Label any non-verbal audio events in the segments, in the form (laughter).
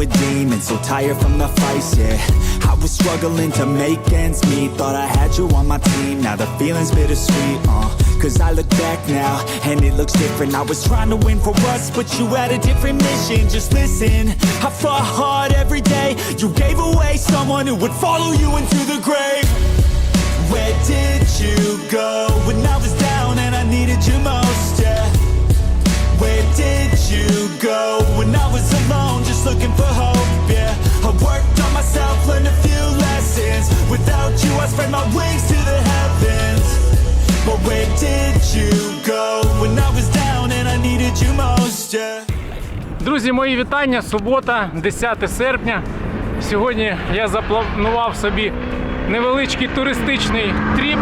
with demons, so tired from the fights, yeah. I was struggling to make ends meet Thought I had you on my team, now the feeling's bittersweet, uh. Cause I look back now, and it looks different. I was trying to win for us, but you had a different mission. Just listen, I fought hard every day. You gave away someone who would follow you into the grave. Where did you go when I was down and I needed you most, yeah where did you go when I was alone, just looking for hope? Yeah, I worked on myself, learned a few lessons. Without you, I spread my wings to the heavens. But where did you go when I was down and I needed you most? Yeah. Друзі, мої вітання. Субота, 10 серпня. Сьогодні я запланував собі невеличкий туристичний тріп.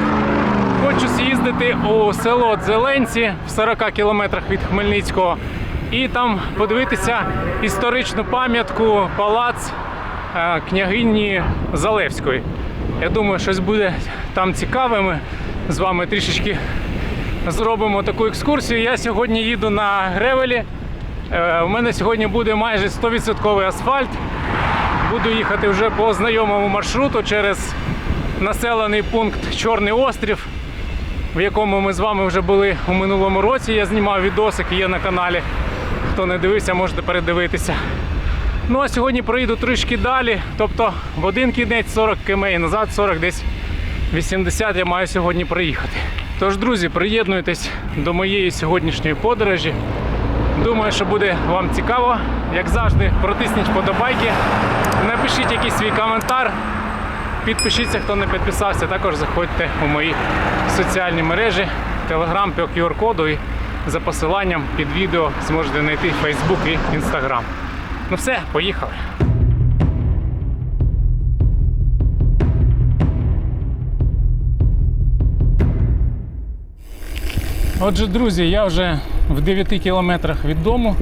Хочу з'їздити у село Зеленці в 40 кілометрах від Хмельницького і там подивитися історичну пам'ятку палац е, княгині Залевської. Я думаю, щось буде там цікаве. Ми з вами трішечки зробимо таку екскурсію. Я сьогодні їду на Гревелі. Е, У мене сьогодні буде майже 100% асфальт. Буду їхати вже по знайомому маршруту через населений пункт Чорний острів, в якому ми з вами вже були у минулому році. Я знімав відосик, є на каналі. Хто не дивився, можете передивитися. Ну а сьогодні проїду трішки далі, тобто в один кінець 40 км і назад 40 десь 80 я маю сьогодні проїхати. Тож, друзі, приєднуйтесь до моєї сьогоднішньої подорожі. Думаю, що буде вам цікаво. Як завжди, протисніть вподобайки, напишіть якийсь свій коментар. Підпишіться, хто не підписався. Також заходьте у мої соціальні мережі, Telegram по QR-коду і за посиланням під відео зможете знайти Facebook і Instagram. Ну все, поїхали. Отже, друзі, я вже в 9 кілометрах від дому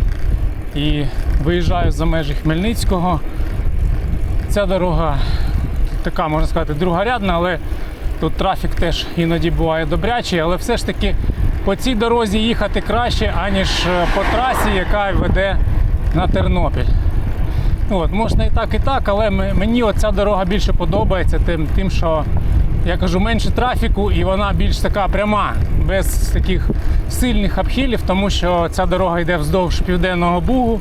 і виїжджаю за межі Хмельницького. Ця дорога така, можна сказати, другорядна, але тут трафік теж іноді буває добрячий, але все ж таки по цій дорозі їхати краще, аніж е, по трасі, яка веде на Тернопіль. От, можна і так, і так, але мені оця дорога більше подобається, тим, тим, що я кажу, менше трафіку і вона більш така пряма, без таких сильних обхилів, тому що ця дорога йде вздовж південного бугу.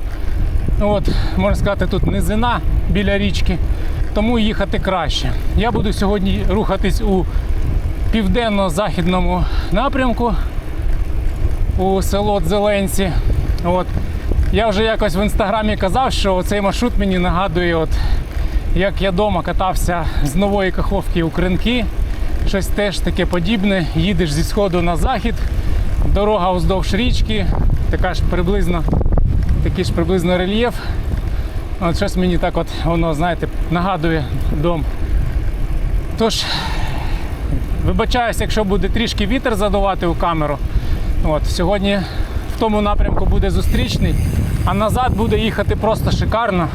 От, можна сказати, тут низина біля річки, тому їхати краще. Я буду сьогодні рухатись у південно-західному напрямку у село Зеленці. От. Я вже якось в інстаграмі казав, що цей маршрут мені нагадує, от, як я вдома катався з нової каховки у Кринки. Щось теж таке подібне. Їдеш зі сходу на захід, дорога вздовж річки, така ж приблизно, такий ж приблизно рельєф. От щось мені так от воно, знаєте, нагадує дом. Тож, вибачаюсь, якщо буде трішки вітер задувати у камеру. От, сьогодні в тому напрямку буде зустрічний, а назад буде їхати просто шикарно.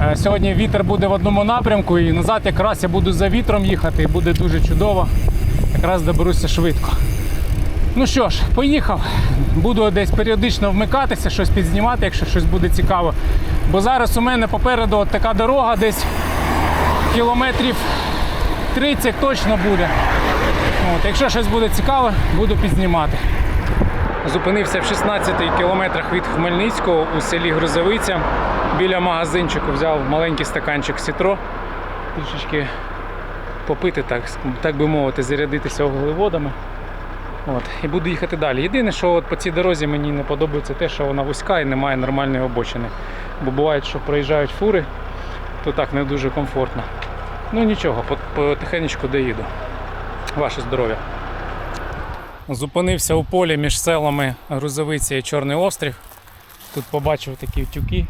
Е, Сьогодні вітер буде в одному напрямку і назад якраз я буду за вітром їхати і буде дуже чудово. Якраз доберуся швидко. Ну що ж, поїхав. Буду десь періодично вмикатися, щось підзнімати, якщо щось буде цікаво. Бо зараз у мене попереду от така дорога десь кілометрів 30 точно буде. От, якщо щось буде цікаве, буду підзнімати. Зупинився в 16 кілометрах від Хмельницького у селі Грузовиця. Біля магазинчику взяв маленький стаканчик сітро, трішечки попити, так, так би мовити, зарядитися вуглеводами. От, і буду їхати далі. Єдине, що от по цій дорозі мені не подобається те, що вона вузька і немає нормальної обочини. Бо буває, що проїжджають фури, то так не дуже комфортно. Ну нічого, по- потихенечку доїду. Ваше здоров'я. Зупинився у полі між селами Грузовиця і Чорний острів. Тут побачив такі тюки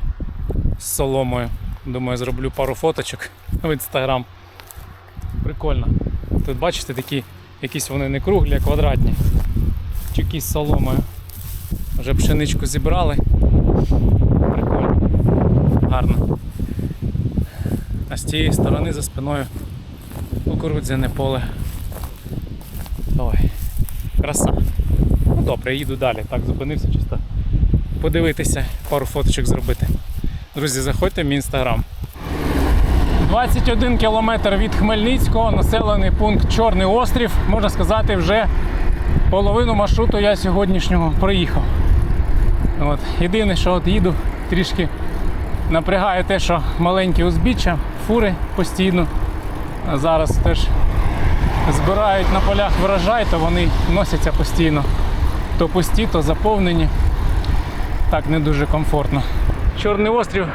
з соломою. Думаю, зроблю пару фоточок в інстаграм. Прикольно. Тут бачите такі Якісь вони не круглі, а квадратні. Тюки з соломою. Вже пшеничку зібрали. Прикольно. Гарно. А з тієї сторони за спиною кукурудзяне поле. Ой, краса. Ну добре, їду далі. Так, зупинився чисто подивитися, пару фоточок зробити. Друзі, заходьте в мій інстаграм. 21 кілометр від Хмельницького, населений пункт Чорний острів. Можна сказати, вже половину маршруту я сьогоднішнього проїхав. От. Єдине, що от їду, трішки напрягає те, що маленькі узбіччя, фури постійно. Зараз теж збирають на полях врожай, то вони носяться постійно. То пусті, то заповнені. Так не дуже комфортно. Чорний острів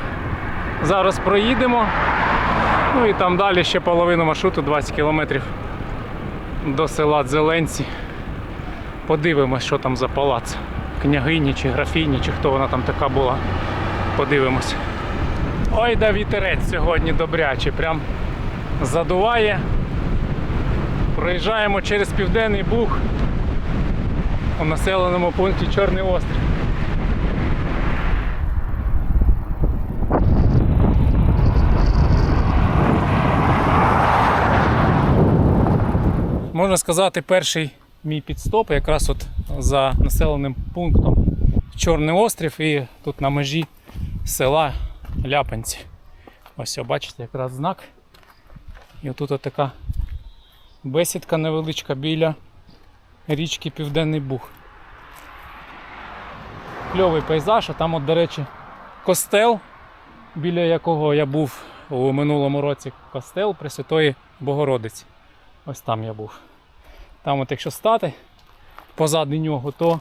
зараз проїдемо. Ну і там далі ще половину маршруту, 20 кілометрів до села Зеленці. Подивимось, що там за палац. Княгині чи графіні, чи хто вона там така була. Подивимось. Ой, да вітерець сьогодні добрячий. Прям задуває. Проїжджаємо через Південний Буг у населеному пункті Чорний острів. Можна сказати, перший мій підстоп якраз от за населеним пунктом Чорний острів і тут на межі села Ляпанці. Ось, бачите, якраз знак. І отут от така бесідка невеличка біля річки Південний Буг. Кльовий пейзаж, а там, от, до речі, костел, біля якого я був у минулому році костел Пресвятої Богородиці. Ось там я був. Там, от якщо стати позаду нього, то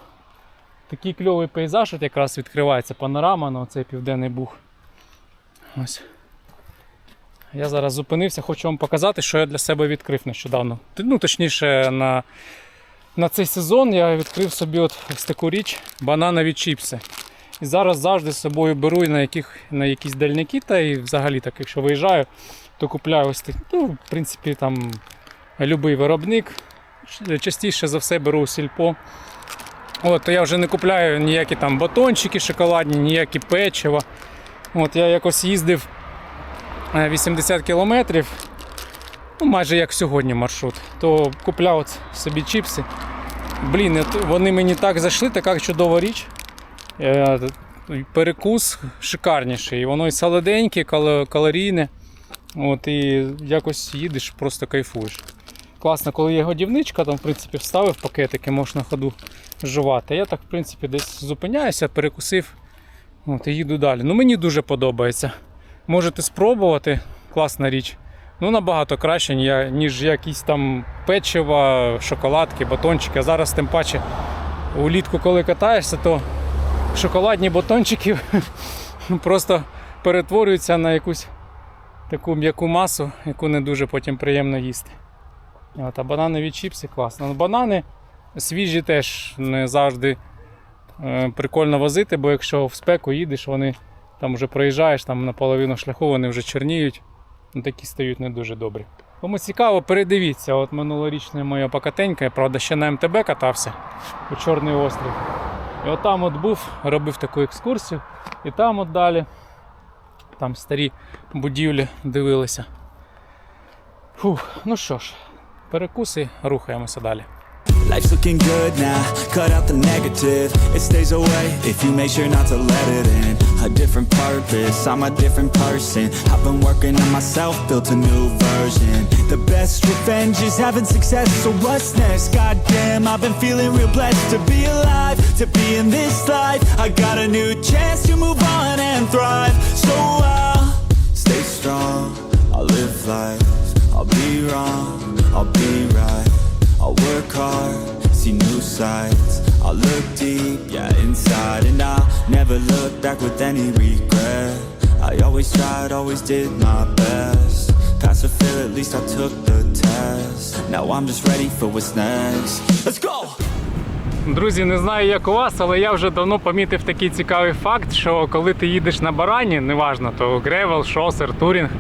такий кльовий пейзаж от якраз відкривається панорама на цей південний буг. Ось. Я зараз зупинився, хочу вам показати, що я для себе відкрив нещодавно. Ну, точніше, на, на цей сезон я відкрив собі от ось таку річ бананові чіпси. І зараз завжди з собою беру на, яких, на якісь дальняки, та і взагалі так, якщо виїжджаю, то купляю ось такі. Ну, в принципі, там любий виробник. Частіше за все беру сільпо. От, то я вже не купляю ніякі там батончики шоколадні, ніякі печиво. От я якось їздив е, 80 кілометрів, ну майже як сьогодні маршрут, то купляв от собі чіпси. Блін, вони мені так зайшли, така чудова річ. Е, Перекус шикарніший. Воно і солоденьке, калорійне. От, і якось їдеш, просто кайфуєш. Класно, коли є годівничка, там в принципі вставив пакетики, можна на ходу жувати. Я так, в принципі, десь зупиняюся, перекусив от, і їду далі. Ну мені дуже подобається. Можете спробувати, класна річ. Ну, набагато краще, ніж якісь там печива, шоколадки, батончики. А зараз тим паче улітку, коли катаєшся, то шоколадні батончики (laughs) просто перетворюються на якусь таку м'яку масу, яку не дуже потім приємно їсти. От, а бананові чіпси класно. Ну, банани свіжі теж не завжди е, прикольно возити, бо якщо в спеку їдеш, вони там вже проїжджаєш там на половину шляху, вони вже чорніють, ну, такі стають не дуже добрі. Кому цікаво, передивіться, от минулорічна моя покатенька, я правда ще на МТБ катався у Чорний острів. І от там от був, робив таку екскурсію, і там от далі, там старі будівлі дивилися. Фух, ну що ж, перекуси, рухаємося далі. Life's looking good now, cut out the negative. It stays away if you make sure not to let it in. A different purpose, I'm a different person. I've been working on myself, built a new version. The best revenge is having success, so what's next? Goddamn, I've been feeling real blessed to be alive, to be in this life. I got a new chance to move on and thrive. So I'll stay strong, I'll live life. I'll be wrong, I'll be right. I'll work hard, see new sights. I'll look deep, yeah, inside, and I'll never look back with any regret. I always tried, always did my best. Pass or fail, at least I took the test. Now I'm just ready for what's next. Let's go! Друзі, не знаю, як у вас, але я вже давно помітив такий цікавий факт, що коли ти їдеш на барані, неважно, то гревел, шосер, турінг,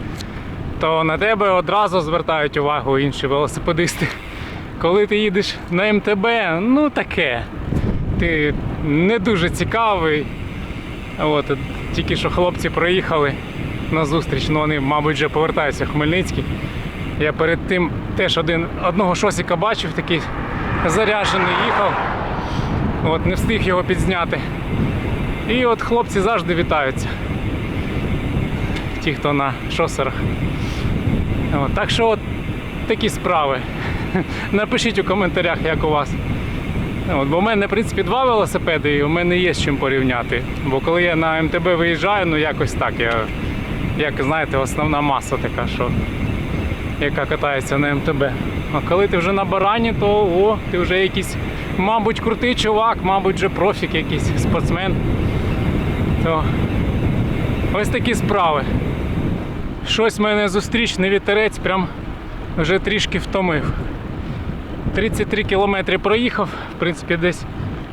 то на тебе одразу звертають увагу інші велосипедисти. коли ти їдеш на МТБ, ну таке. Ти не дуже цікавий. От, тільки що хлопці проїхали на зустріч, ну вони, мабуть, вже повертаються в Хмельницький. Я перед тим теж один, одного шосіка бачив, такий заряджений їхав. От, не встиг його підзняти. І от хлопці завжди вітаються. Ті, хто на шосерах. Так що от такі справи. (laughs) Напишіть у коментарях, як у вас. От, бо в мене, в принципі, два велосипеди, і у мене є з чим порівняти. Бо коли я на МТБ виїжджаю, ну якось так. Я, як знаєте, основна маса така, що, яка катається на МТБ. А коли ти вже на барані, то о, ти вже якийсь, мабуть, крутий чувак, мабуть, вже профік якийсь спортсмен. То ось такі справи. Щось мене зустрічний вітерець прям вже трішки втомив. 33 кілометри проїхав, в принципі, десь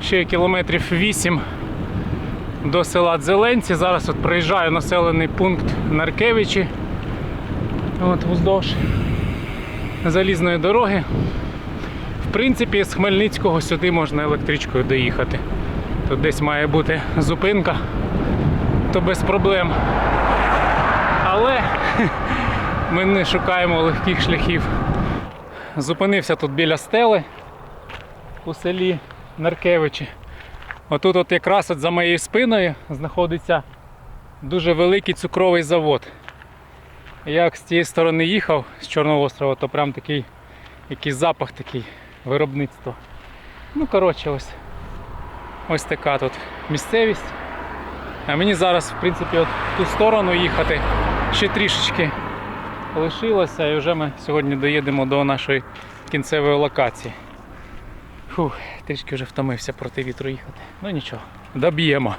ще кілометрів 8 до села Дзеленці. Зараз от проїжджаю населений пункт Наркевичі. От вздовж залізної дороги. В принципі, з Хмельницького сюди можна електричкою доїхати. Тут десь має бути зупинка, то без проблем. Ми не шукаємо легких шляхів. Зупинився тут біля стели у селі Наркевичі. Отут от якраз от за моєю спиною знаходиться дуже великий цукровий завод. Як з цієї сторони їхав з Чорного острова, то прям такий якийсь запах такий виробництва. Ну, коротше, ось, ось така тут місцевість. А мені зараз, в принципі, от в ту сторону їхати ще трішечки лишилося, і вже ми сьогодні доїдемо до нашої кінцевої локації. Фух, трішки вже втомився проти вітру їхати. Ну нічого, доб'ємо.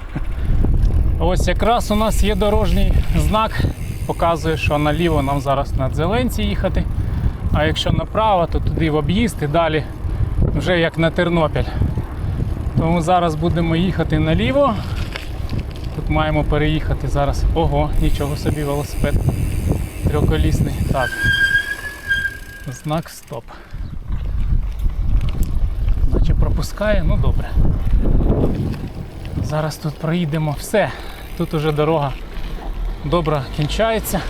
Ось якраз у нас є дорожній знак, показує, що наліво нам зараз на Зеленці їхати. А якщо направо, то туди в об'їзд і далі вже як на Тернопіль. Тому зараз будемо їхати наліво. Тут маємо переїхати зараз. Ого, нічого собі велосипед. Трьохколісний. Так. Знак стоп. Наче пропускає, ну добре. Зараз тут проїдемо все. Тут уже дорога добра кінчається.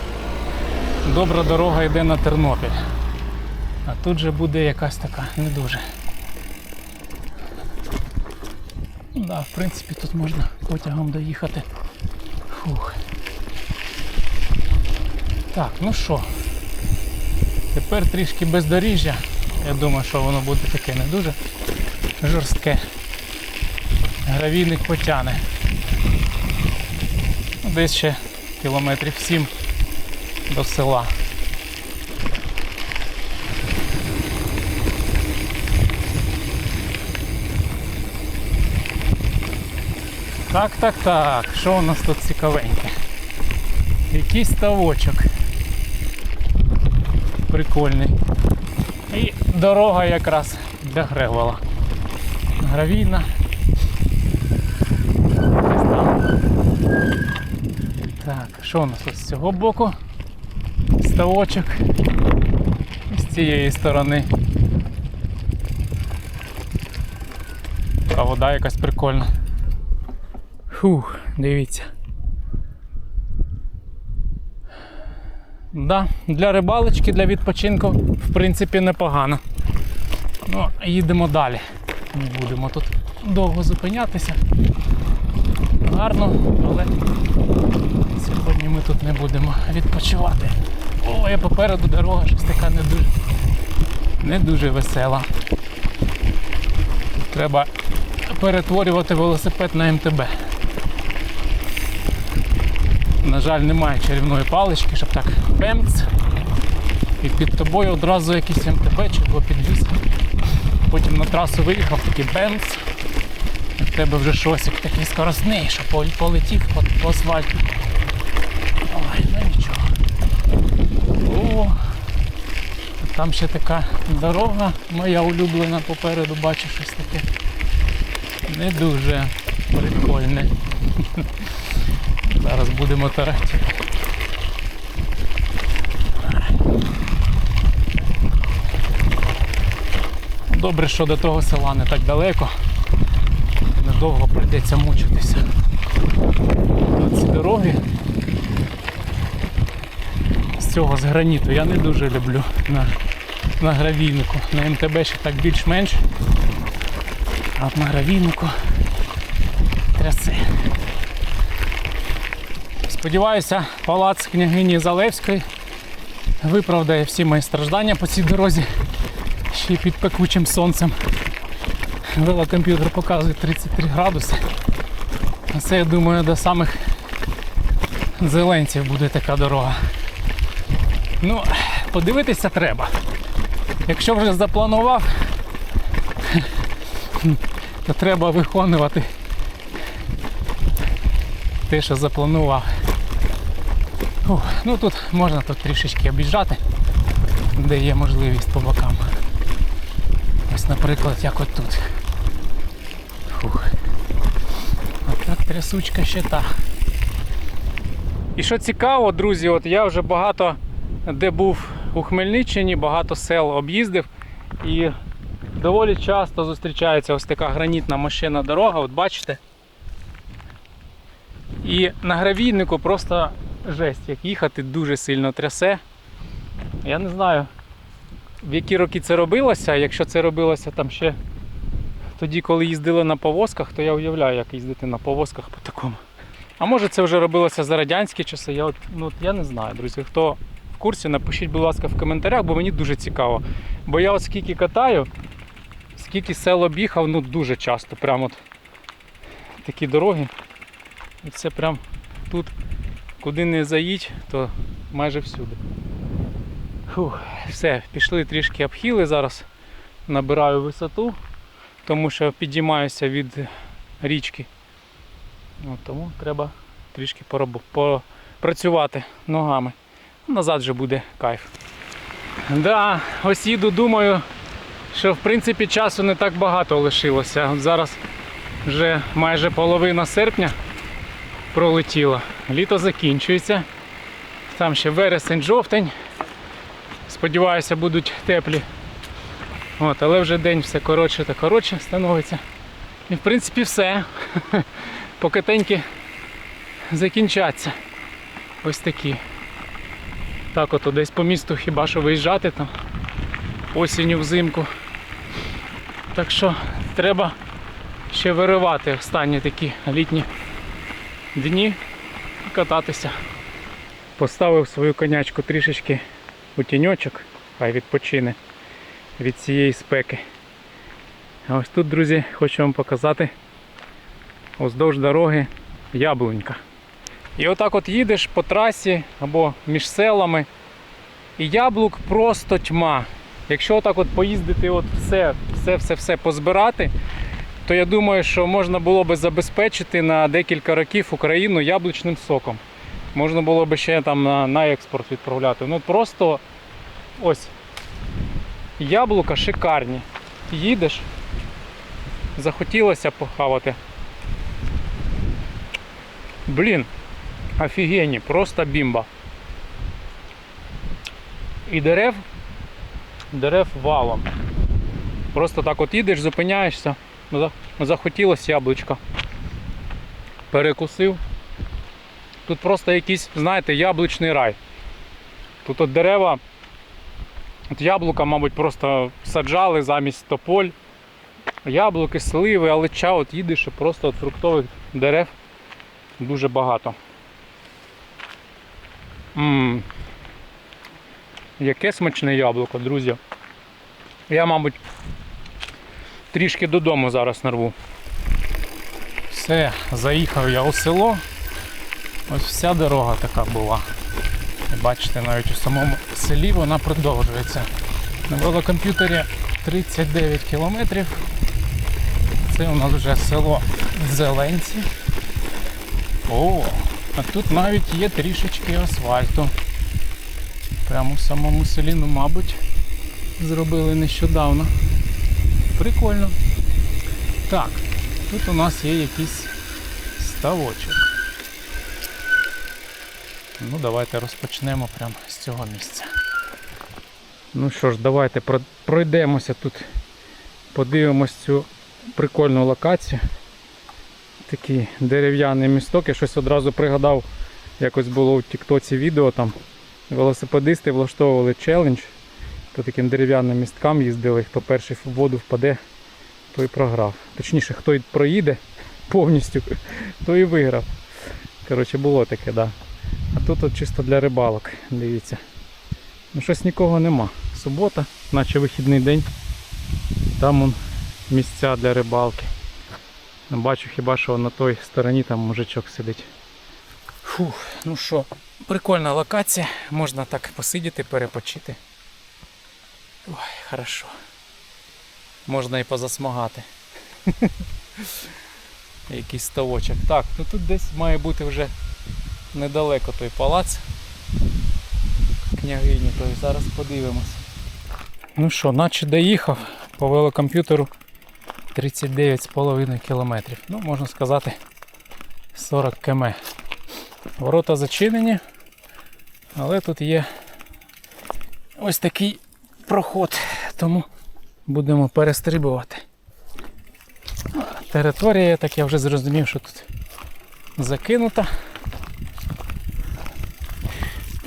Добра дорога йде на Тернопіль. А тут же буде якась така не дуже. Ну Да, в принципі, тут можна потягом доїхати. Фух. Так, ну що, тепер трішки бездоріжжя. Я думаю, що воно буде таке не дуже жорстке. Гравійник потяне. Ну, Десь ще кілометрів 7 до села. Так, так, так. Що у нас тут цікавеньке? Якийсь ставочок. Прикольний. І дорога якраз для гревела. Гравійна. Так, що у нас з цього боку? Ставочок. З цієї сторони. А вода якась прикольна. Фух, дивіться. Да, для рибалочки, для відпочинку, в принципі, непогано. Ну, їдемо далі. Не будемо тут довго зупинятися. Гарно, але сьогодні ми тут не будемо відпочивати. О, я попереду дорога щось така не дуже, не дуже весела. Тут треба перетворювати велосипед на МТБ. На жаль, немає чарівної палички, щоб так бемц. І під тобою одразу якийсь МТБ чи або підвіз. Потім на трасу виїхав, такий бемц. І в тебе вже шосик такий скоростний, що полетів по, по асфальту. Ой, ну нічого. О, там ще така дорога моя улюблена попереду, бачу щось таке. Не дуже прикольне. Зараз будемо тарати. Добре, що до того села не так далеко. Недовго прийдеться мучитися. Ці дороги з цього з граніту я не дуже люблю на, на гравійнику. На МТБ ще так більш-менш. А на гравійнику тряси. Сподіваюся, палац княгині Залевської виправдає всі мої страждання по цій дорозі ще під пекучим сонцем. Велокомп'ютер показує 33 градуси. А це, я думаю, до самих зеленців буде така дорога. Ну, подивитися треба. Якщо вже запланував, то треба виконувати те, що запланував. Фух, ну тут можна тут трішечки об'їжджати, де є можливість по бокам. Ось, наприклад, як от тут. Фух. А так трясучка ще та. І що цікаво, друзі, от я вже багато де був у Хмельниччині, багато сел об'їздив і доволі часто зустрічається ось така гранітна машина дорога, от бачите. І на гравійнику просто жесть, як їхати дуже сильно трясе. Я не знаю, в які роки це робилося. Якщо це робилося там ще тоді, коли їздили на повозках, то я уявляю, як їздити на повозках по такому. А може це вже робилося за радянські часи, я, от, ну, я не знаю, друзі. Хто в курсі, напишіть, будь ласка, в коментарях, бо мені дуже цікаво. Бо я от скільки катаю, скільки сел об'їхав, ну дуже часто. Прямо от такі дороги. І це прям тут, куди не заїдь, то майже всюди. Фух, все, пішли трішки обхили зараз. Набираю висоту, тому що підіймаюся від річки. От, тому треба трішки порабу- попрацювати ногами. Назад вже буде кайф. Да, ось їду, думаю, що в принципі часу не так багато лишилося. Зараз вже майже половина серпня пролетіла. Літо закінчується. Там ще вересень, жовтень. Сподіваюся, будуть теплі. От, але вже день все коротше та коротше становиться. І в принципі все. (laughs) Покатеньки закінчаться. Ось такі. Так от десь по місту хіба що виїжджати там осінню взимку. Так що треба ще виривати останні такі літні дні і кататися. Поставив свою конячку трішечки у тіньочок, хай відпочине від цієї спеки. А ось тут, друзі, хочу вам показати уздовж дороги яблунька. І отак от їдеш по трасі або між селами, і яблук просто тьма. Якщо отак от поїздити, от все, все, все, все позбирати, то я думаю, що можна було би забезпечити на декілька років Україну яблучним соком. Можна було би ще там на, на експорт відправляти. Ну просто ось яблука шикарні. Їдеш, захотілося похавати. Блін, офігенні, просто бімба. І дерев, дерев валом. Просто так от їдеш, зупиняєшся, захотілося яблучка. Перекусив. Тут просто якийсь, знаєте, яблучний рай. Тут от дерева, от яблука, мабуть, просто саджали замість тополь. Яблуки, сливи, алеча, от їдеш і просто от фруктових дерев дуже багато. Ммм. Яке смачне яблуко, друзі. Я, мабуть, трішки додому зараз нарву. Все, заїхав я у село. Ось вся дорога така була. Бачите, навіть у самому селі вона продовжується. На велокомп'ютері 39 кілометрів. Це у нас вже село Зеленці. О, а тут навіть є трішечки асфальту. Прямо в самому селі, ну, мабуть, зробили нещодавно. Прикольно. Так, тут у нас є якийсь ставочок. Ну, давайте розпочнемо прямо з цього місця. Ну що ж, давайте пройдемося тут Подивимось цю прикольну локацію. Такий дерев'яний місток. Я щось одразу пригадав, якось було у Тіктоці відео там. Велосипедисти влаштовували челендж. По таким дерев'яним місткам їздили, хто перший в воду впаде, той програв. Точніше, хто й проїде повністю, (laughs) той і виграв. Коротше, було таке, да. А тут от чисто для рибалок, дивіться. Ну щось нікого нема. Субота, наче вихідний день. Там он місця для рибалки. Ну, Бачу хіба що на той стороні там мужичок сидить. Фух, ну що, прикольна локація. Можна так посидіти, перепочити. Ой, хорошо. Можна і позасмагати. (laughs) Якийсь ставочок. Так, ну тут десь має бути вже недалеко той палац. Княгині, то зараз подивимось. Ну що, наче доїхав по велокомп'ютеру 39,5 кілометрів. Ну, можна сказати, 40 км. Ворота зачинені, але тут є ось такий проход, тому будемо перестрибувати. Територія, так я вже зрозумів, що тут закинута.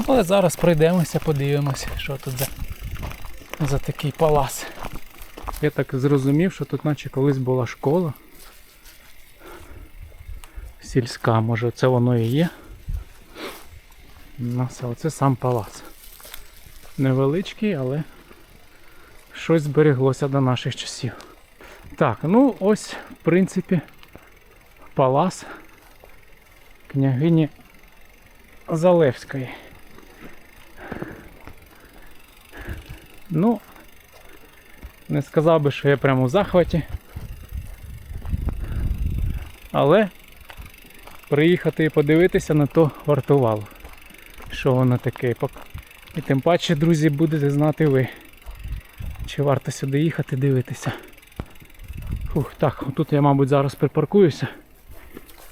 Але зараз пройдемося, подивимося, що тут за, за такий палац. Я так зрозумів, що тут наче колись була школа. Сільська, може це воно і є. Ну, оце сам палац. Невеличкий, але щось збереглося до наших часів. Так, ну ось, в принципі, палац княгині Залевської. Ну, не сказав би, що я прямо в захваті. Але приїхати і подивитися на то вартувало. Що воно таке. І тим паче, друзі, будете знати ви. Чи варто сюди їхати дивитися. Фух, так, тут я, мабуть, зараз припаркуюся.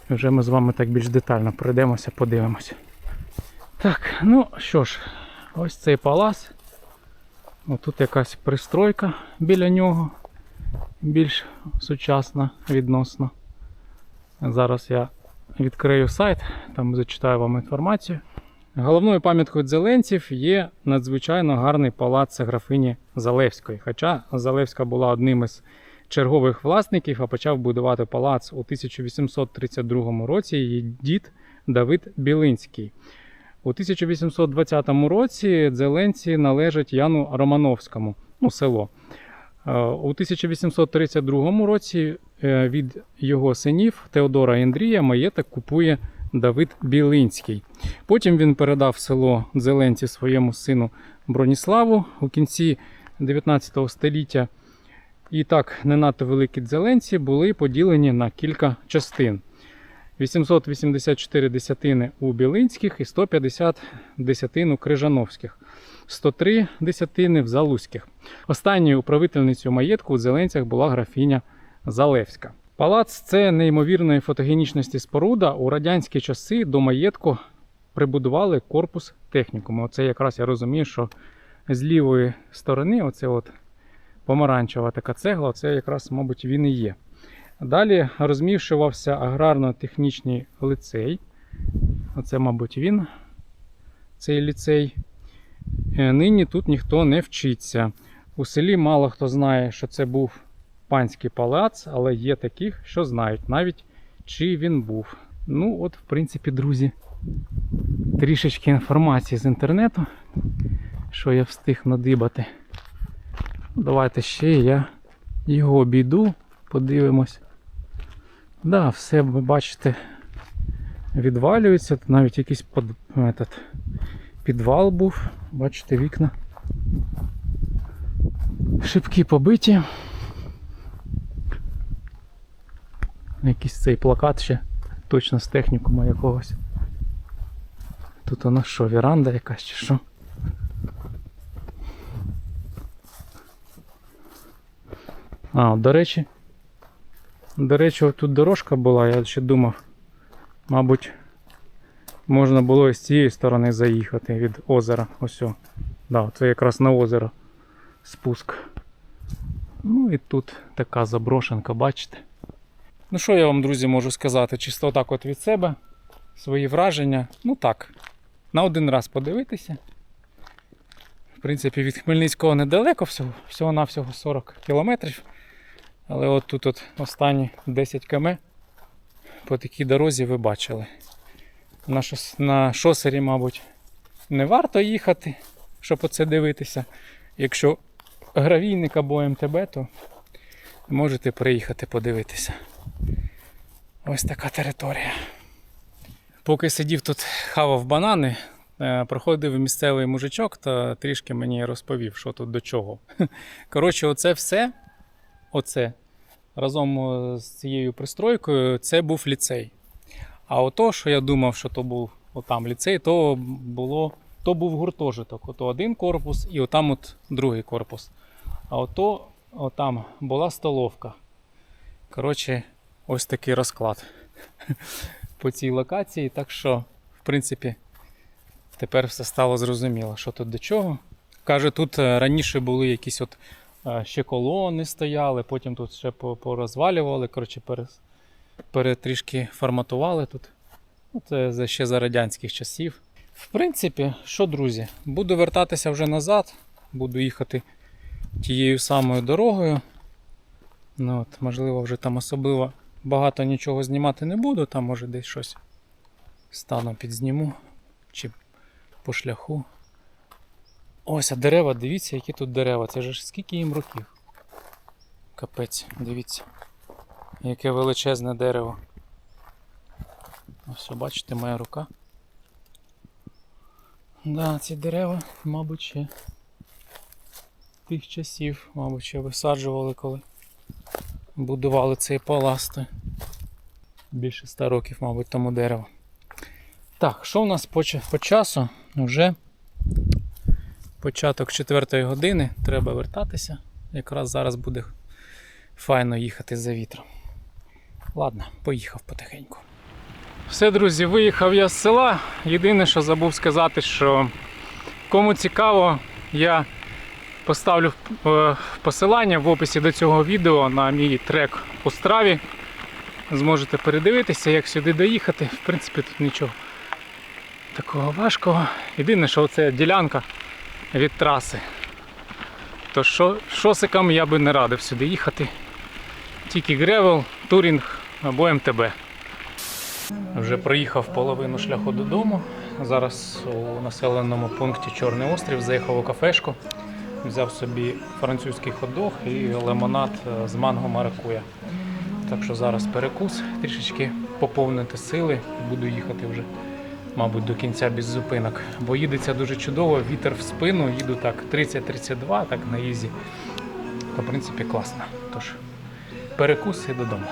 І вже ми з вами так більш детально пройдемося, подивимося. Так, ну що ж, ось цей палац. Тут якась пристройка біля нього, більш сучасна відносно. Зараз я відкрию сайт, там зачитаю вам інформацію. Головною пам'яткою дзеленців є надзвичайно гарний палац графині Залевської. Хоча Залевська була одним із чергових власників, а почав будувати палац у 1832 році її дід Давид Білинський. У 1820 році дзеленці належать Яну Романовському, ну, село. Е, У 1832 році е, від його синів Теодора Андрія маєток купує Давид Білинський. Потім він передав село Дзеленці своєму сину Броніславу у кінці 19 століття. І так, не надто великі дзеленці були поділені на кілька частин. 884 десятини у Білинських і 150 десятин у Крижановських, 103 десятини в Залузьких. Останньою управительницею маєтку у Зеленцях була графіня Залевська. Палац це неймовірної фотогенічності споруда. У радянські часи до маєтку прибудували корпус технікуму. Оце якраз я розумію, що з лівої сторони, оце от помаранчева така цегла, це якраз, мабуть, він і є. Далі розміщувався аграрно-технічний лицей. Оце, мабуть, він, цей ліцей. Е, Нині тут ніхто не вчиться. У селі мало хто знає, що це був панський палац, але є таких, що знають навіть, чи він був. Ну, от, в принципі, друзі, трішечки інформації з інтернету, що я встиг надибати. Давайте ще я його обійду, подивимось. Да, все ви бачите, відвалюється. Тут навіть якийсь под, этот, підвал був. Бачите вікна. Шибки побиті. Якийсь цей плакат ще точно з технікума якогось. Тут у нас що, віранда якась чи що? А, до речі, до речі, тут дорожка була, я ще думав, мабуть, можна було і з цієї сторони заїхати від озера. Ось. Да, це якраз на озеро спуск. Ну і тут така заброшенка, бачите. Ну що я вам, друзі, можу сказати? Чисто отак от від себе, свої враження. Ну так, на один раз подивитися. В принципі, від Хмельницького недалеко, всього, всього-навсього 40 кілометрів. Але от тут от останні 10 км по такій дорозі ви бачили. На, шос, на шосері, мабуть, не варто їхати, щоб оце дивитися. Якщо гравійник або МТБ, то можете приїхати подивитися. Ось така територія. Поки сидів тут, хавав банани, е, проходив місцевий мужичок та трішки мені розповів, що тут до чого. (laughs) Коротше, оце все, оце разом з цією пристройкою, це був ліцей. А ото, що я думав, що то був отам ліцей, то було, то був гуртожиток. Ото один корпус і отам от другий корпус. А ото отам була столовка. Коротше, ось такий розклад (laughs) по цій локації. Так що, в принципі, тепер все стало зрозуміло, що тут до чого. Каже, тут е, раніше були якісь от е, ще колони стояли, потім тут ще порозвалювали, коротше, перес, пере, форматували тут. Ну, Це ще за радянських часів. В принципі, що, друзі, буду вертатися вже назад, буду їхати тією самою дорогою. Ну, от, можливо, вже там особливо багато нічого знімати не буду, там може десь щось стану підзніму чи по шляху. Ось, а дерева, дивіться, які тут дерева. Це ж скільки їм років. Капець, дивіться. Яке величезне дерево. Ось, бачите, моя рука. Да, ці дерева, мабуть, ще тих часів, мабуть, ще висаджували, коли будували цей палац. то Більше 100 років, мабуть, тому дерево. Так, що у нас по, по часу? Вже початок 4 години, треба вертатися. Якраз зараз буде файно їхати за вітром. Ладно, поїхав потихеньку. Все, друзі, виїхав я з села. Єдине, що забув сказати, що кому цікаво, я поставлю е, посилання в описі до цього відео на мій трек у страві. Зможете передивитися, як сюди доїхати. В принципі, тут нічого такого важкого. Єдине, що це ділянка від траси. То що, шосикам я би не радив сюди їхати. Тільки гревел, турінг або МТБ. Вже проїхав половину шляху додому. Зараз у населеному пункті Чорний острів заїхав у кафешку, взяв собі французький хот-дог і лимонад е, з манго маракуя. Так що зараз перекус, трішечки поповнити сили буду їхати вже, мабуть, до кінця без зупинок. Бо їдеться дуже чудово, вітер в спину, їду так 30-32, так на ізі. То, в принципі, класно. Тож, перекус і додому.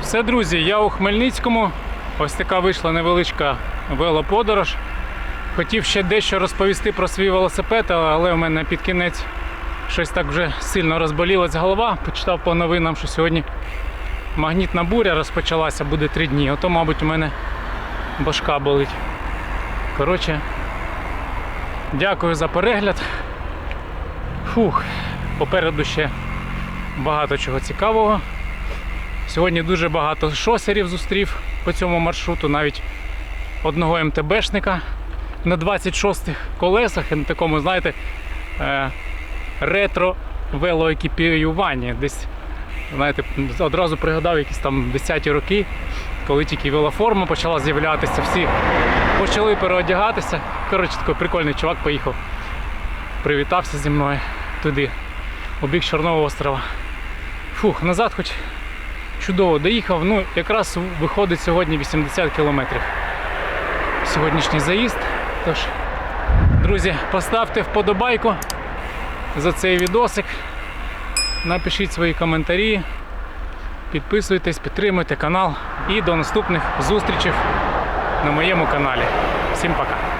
Все, друзі, я у Хмельницькому. Ось така вийшла невеличка велоподорож. Хотів ще дещо розповісти про свій велосипед, але в мене під кінець щось так вже сильно розболілась голова. Почитав по новинам, що сьогодні магнітна буря розпочалася, буде три дні. Ото, мабуть, у мене башка болить. Коротше, дякую за перегляд. Фух, попереду ще багато чого цікавого. Сьогодні дуже багато шосерів зустрів по цьому маршруту, навіть одного МТБшника на 26 колесах і на такому, знаєте, е, ретро велоекіпіюванні. Десь, знаєте, одразу пригадав якісь там 10-ті роки, коли тільки велоформа почала з'являтися, всі почали переодягатися. Коротше, такий прикольний чувак поїхав, привітався зі мною туди, у бік Чорного острова. Фух, назад хоч чудово доїхав. Ну, якраз виходить сьогодні 80 кілометрів. Сьогоднішній заїзд. Тож, друзі, поставте вподобайку за цей відосик. Напишіть свої коментарі, підписуйтесь, підтримуйте канал і до наступних зустрічей на моєму каналі. Всім пока!